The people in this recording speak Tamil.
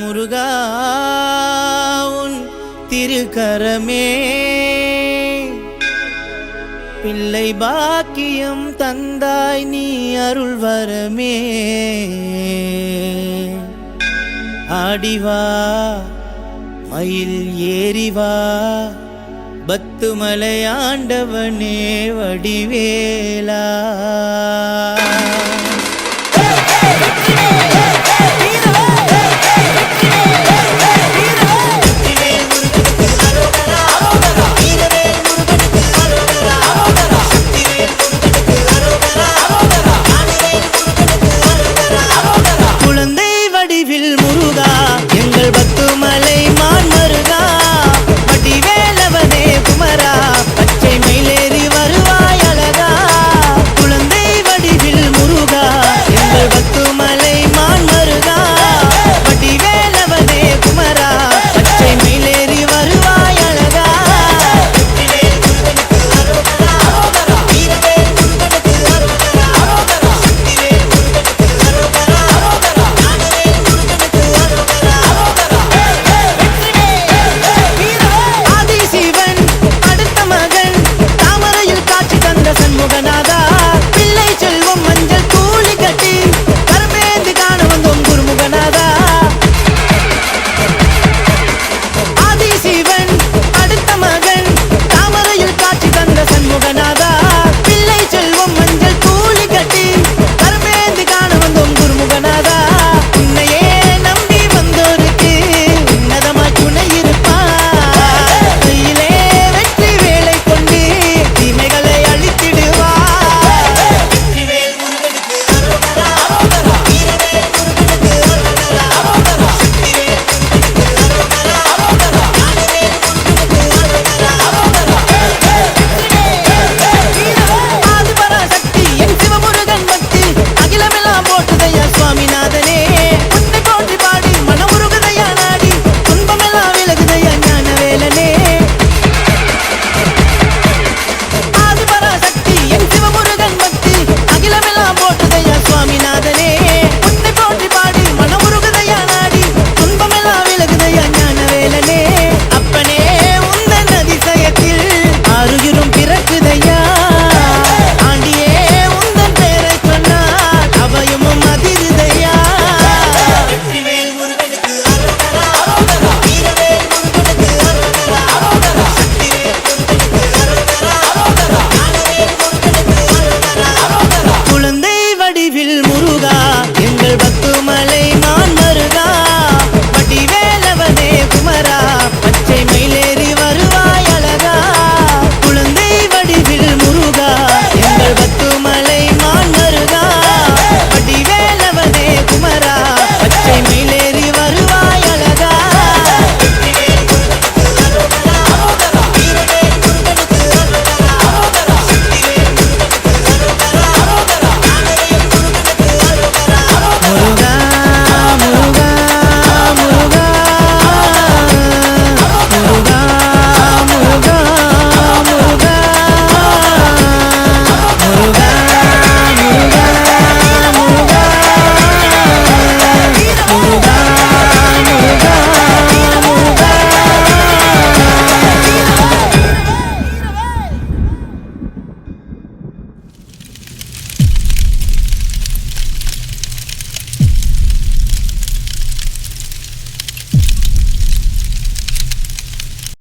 முருகா உன் திருக்கரமே. பிள்ளை பாக்கியம் தந்தாய் நீ அருள் வரமே ஆடிவா மயில் ஏறிவா பத்துமலையாண்டவனே வடிவேலா.